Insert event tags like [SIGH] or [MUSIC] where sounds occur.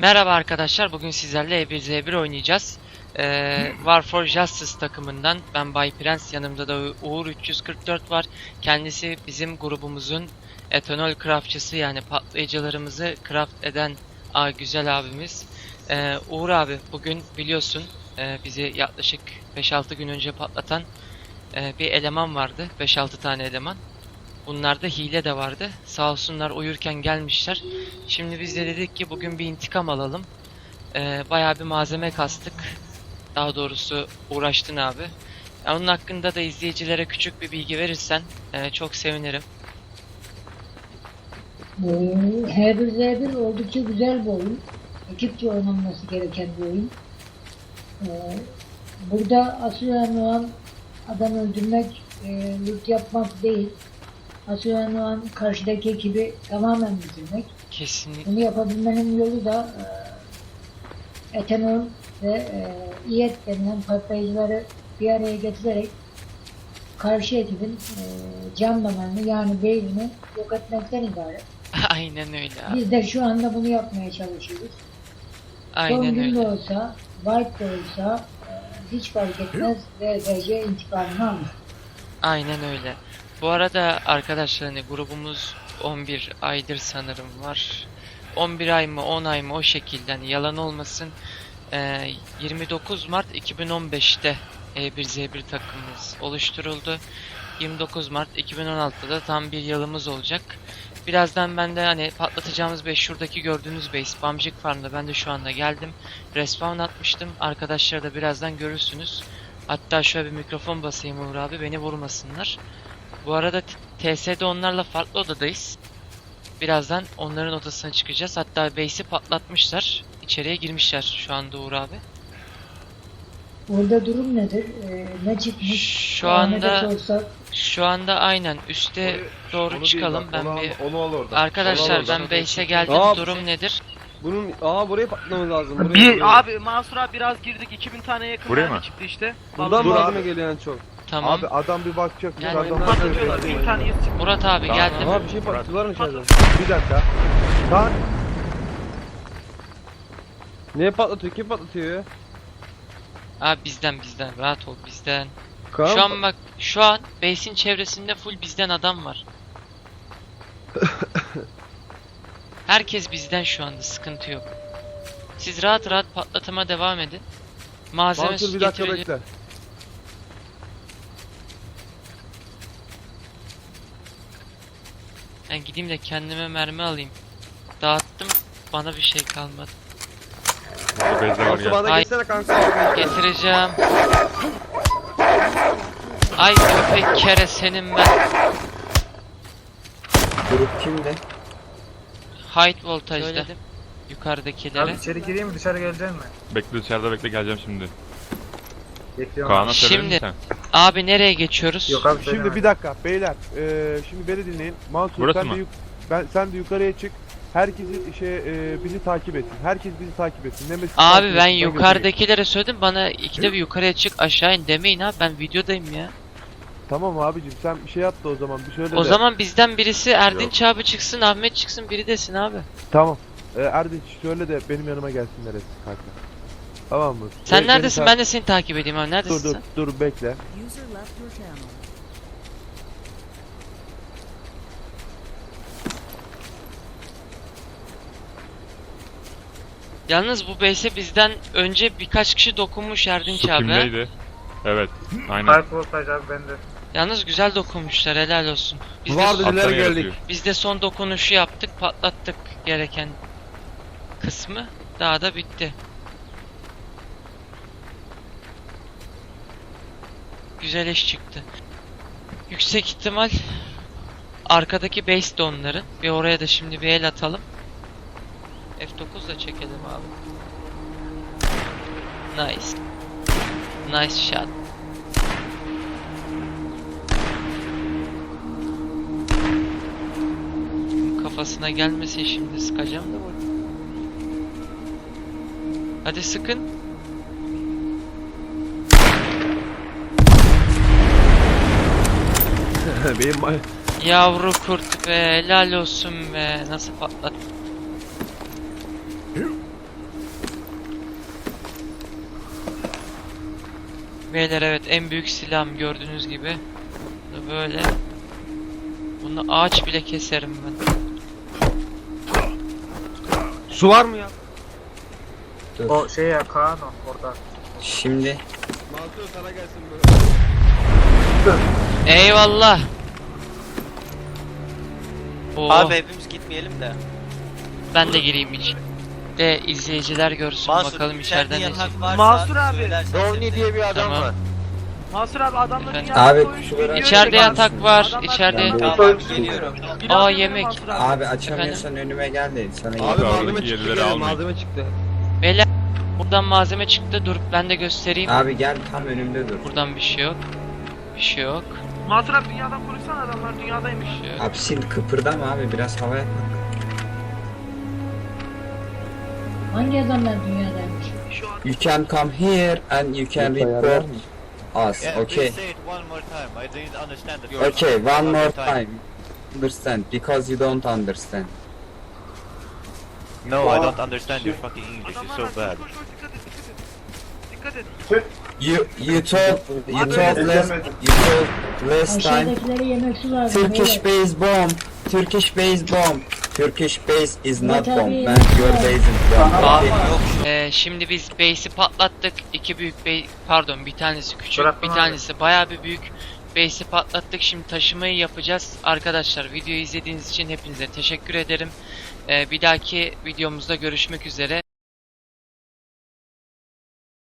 Merhaba arkadaşlar, bugün sizlerle E1Z1 oynayacağız. Ee, War for Justice takımından ben Bay Prens, yanımda da Uğur 344 var. Kendisi bizim grubumuzun etanol craftçısı yani patlayıcılarımızı craft eden a, güzel abimiz. Ee, Uğur abi bugün biliyorsun e, bizi yaklaşık 5-6 gün önce patlatan e, bir eleman vardı. 5-6 tane eleman. Bunlarda hile de vardı. Sağ olsunlar uyurken gelmişler. Şimdi biz de dedik ki bugün bir intikam alalım. Ee, bayağı bir malzeme kastık. Daha doğrusu uğraştın abi. Ya onun hakkında da izleyicilere küçük bir bilgi verirsen e, çok sevinirim. Ee, H1Z1 oldukça güzel bir oyun. Ekipçe oynanması gereken bir oyun. Ee, burada asıl önemli olan adam öldürmek, e, loot yapmak değil. Olan karşıdaki ekibi tamamen bitirmek. Kesinlikle. Bunu yapabilmenin yolu da e, etanol ve e, iyet denilen patlayıcıları bir araya getirerek karşı ekibin e, cam damarını yani beynini yok etmekten ibaret. [LAUGHS] Aynen öyle abi. Biz de şu anda bunu yapmaya çalışıyoruz. Son Aynen gün de öyle. olsa, white de olsa e, hiç fark etmez VFC intikamını alır. Aynen öyle. Bu arada arkadaşlar hani grubumuz 11 aydır sanırım var. 11 ay mı 10 ay mı o şekilde hani yalan olmasın. Ee, 29 Mart 2015'te E1Z1 takımımız oluşturuldu. 29 Mart 2016'da tam bir yılımız olacak. Birazdan ben de hani patlatacağımız base şuradaki gördüğünüz base Bamcık Farm'da ben de şu anda geldim. Respawn atmıştım. Arkadaşlar da birazdan görürsünüz. Hatta şöyle bir mikrofon basayım Uğur abi beni vurmasınlar. Bu arada TS'de onlarla farklı odadayız. Birazdan onların odasına çıkacağız. Hatta base'i patlatmışlar. İçeriye girmişler şu anda Uğur abi. Orada durum nedir? E, ne çıkmış? Şu anda sorsak, şu anda aynen üste doğru Onu çıkalım. değil bak, Ben onu, bir onu al oradan. Arkadaşlar Onu al ben oradan. base'e geldim. Aa, Durum nedir? Bunun aa buraya patlamamız lazım. Buraya, Bir buraya. abi Mansur'a biraz girdik 2000 tane yakın Buraya mı? çıktı işte. buradan Dur malzeme abi. geliyor en çok. Tamam. Abi adam bir bakacak Patlatıyorlar bakacak. 1000 tane çıktı. Murat abi Tamam. geldim. Aha bir şey patlatıyorlar mı içeride? Bir dakika. Kaan Neye patlatıyor? Kim patlatıyor ya? Abi bizden bizden rahat ol bizden. Kaan Şu an bak şu an base'in çevresinde full bizden adam var. [LAUGHS] Herkes bizden şu anda sıkıntı yok. Siz rahat rahat patlatıma devam edin. Malzeme Mansur bir dakika bekle. Ben gideyim de kendime mermi alayım. Dağıttım bana bir şey kalmadı. Burada var ya. bana Ay. geçsene kanka. Getireceğim. Ay köpek kere senin ben. Grup kimde? Height voltajda. Yukarıdakilere. içeri gireyim mi dışarı gelecek mi? Bekle dışarıda bekle geleceğim şimdi. Bekliyorum. Kaan'a söyledin Şimdi- mi sen? Abi nereye geçiyoruz? Yok abi Şimdi bir dakika beyler. Eee şimdi beni dinleyin. Mansur Burası sen mı? de yuk- ben sen de yukarıya çık. Herkesin şey eee, bizi takip etsin. Herkes bizi takip etsin. Nemesis takip Abi ben etsin, yukarıdakilere söyledim bana ikide bir yukarıya çık aşağı in demeyin abi ben videodayım ya. Tamam abicim sen bir şey yap da o zaman bir söyle O de. zaman bizden birisi Erdinç abi çıksın Ahmet çıksın biri desin abi. Tamam. Eee Erdinç söyle de benim yanıma gelsinler hepsi kanka. Tamam mı? Sen Be- neredesin beni ben de seni takip edeyim abi Dur neredesin dur sen? dur bekle. Your channel. Yalnız bu base'e bizden önce birkaç kişi dokunmuş Erdinç Su abi. kimdeydi? Evet. Aynen. Park voltaj abi bende. Yalnız güzel dokunmuşlar helal olsun. Biz de, Var son, dediler Atlara geldik. yaratıyor. biz de son dokunuşu yaptık patlattık gereken kısmı. Daha da bitti. Güzel iş çıktı. Yüksek ihtimal arkadaki base de onların. Bir oraya da şimdi bir el atalım. F9 da çekelim abi. Nice. Nice shot. Kafasına gelmesin şimdi sıkacağım da bu. Hadi sıkın. [LAUGHS] Benim. Yavru kurt be helal olsun be nasıl patlat. Beyler evet en büyük silahım gördüğünüz gibi. Böyle. Bunu ağaç bile keserim ben. Su var mı ya? O şey ya Kaan orada. Şimdi Mantığı sana gelsin böyle. Eyvallah. Oo, Abi hepimiz gitmeyelim de. ben de gireyim iç. De izleyiciler görsün Mansur bakalım içeriden ne yatak çıkıyor. varsa Mansur abi. söylersen Ronnie diye bir adam Tamam. var. Mansur abi adamlar Efendim? dünyada Abi, soyun kusura videoyu İçeride çekiyor. yatak var, Adamlar içeride- dünyada- Tamam abi geliyorum. Biraz Aa, yemek. Mansur abi. abi açamıyorsan önüme gel de sana Abi Abi, malzeme çıktı almayın. malzeme çıktı. Beyler buradan malzeme çıktı. Dur ben de göstereyim. Abi gel tam önümde dur. Buradan bir şey yok. Bir şey yok. Abi dünyadan konuşsana adamlar dünyadaymış. Bir şey yok. Abi sil kıpırdama abi biraz havaya kalk. Hangi adamlar dünyadaymış? Şu an You can come here and you can report us. Yeah, Okay. please say it one more time. I didn't understand the first Okay, one more time. Understand because you don't understand. No, I don't understand your fucking English. It's so bad. dikkat et. You you told you told last you told last time. Turkish base bomb. Turkish base bomb. Turkish base is not bomb. Man, your base is bomb. Abi. Ee, şimdi biz base'i patlattık. İki büyük base, pardon bir tanesi küçük, bir tanesi bayağı bir büyük base'i patlattık. Şimdi taşımayı yapacağız. Arkadaşlar videoyu izlediğiniz için hepinize teşekkür ederim. Ee, bir dahaki videomuzda görüşmek üzere.